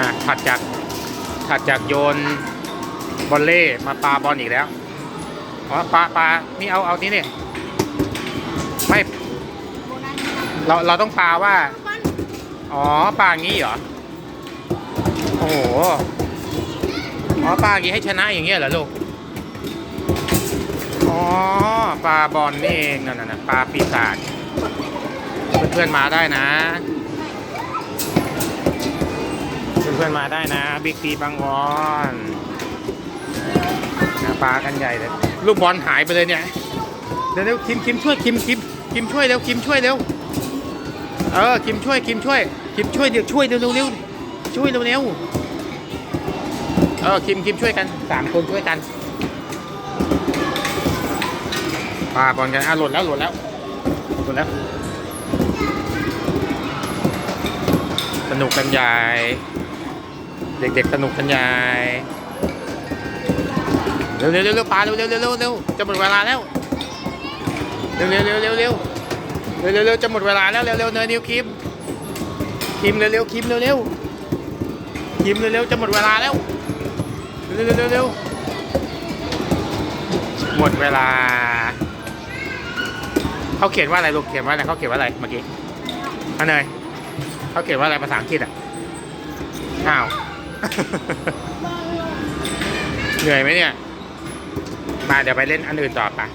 าถัดจากถัดจากโยนบอลเล่มาปาบอลอีกแล้วอ๋อปาปานี่เอาเอานี่นี่ไม่เราเราต้องปาว่า อ๋อปาอย่างนี้เหรอโอ้โหอ๋อปาอย่างนี้ให้ชนะอย่างเงี้ยเหรอลูกอ๋อปลาบอลนี่เองนั่นน่ะปลาปีศาจเพื่อนๆมาได้นะ พื่อนๆมาได้นะบิ๊กซีบางวอนนะปลากันใหญ่เลยลูกบอลหายไปเลยเนี่ยเดี๋ยวเร็วคิมคิมช่วยคิมคิมคิมช่วยเร็วคิมช่วยเร็วเออคิมช่วยคิมช่วยคิมช่วยเดี๋ยวช่วยเร็วเร็วเร็วช่วยเร็วเร็วเออคิมคิมช่วยกันสามคนช่วยกันปลาบอลกันอะหล่นแล้วหล่นแล้วหล่นแล้วสนุกกันใหญ่ เด็กๆสนุกกันใหญ่เร็วเร็วเร็วปลาเร็วเร็วเร็วเร็วจะหมดเวลาแล้วเร็วเร็วเร็วเร็วเร็วเร็วจะหมดเวลาแล้วเร็วเร็วเนยนิวคิมคิมเร็วเร็วคิมเร็วเร็วคิมเร็วเร็วจะหมดเวลาแล้วเร็วเร็วเร็วเร็วหมดเวลาเขาเขียนว่าอะไรลูกเขียนว่าอะไรเขาเขียนว่าอะไรเมื่อกี้อันเนยเขาเขียนว่าอะไรภาษาอังกฤษอะอ้าว เหนื่อยไหมเนี่ย มาเดี๋ยวไปเล่นอันอื่นต่อปะ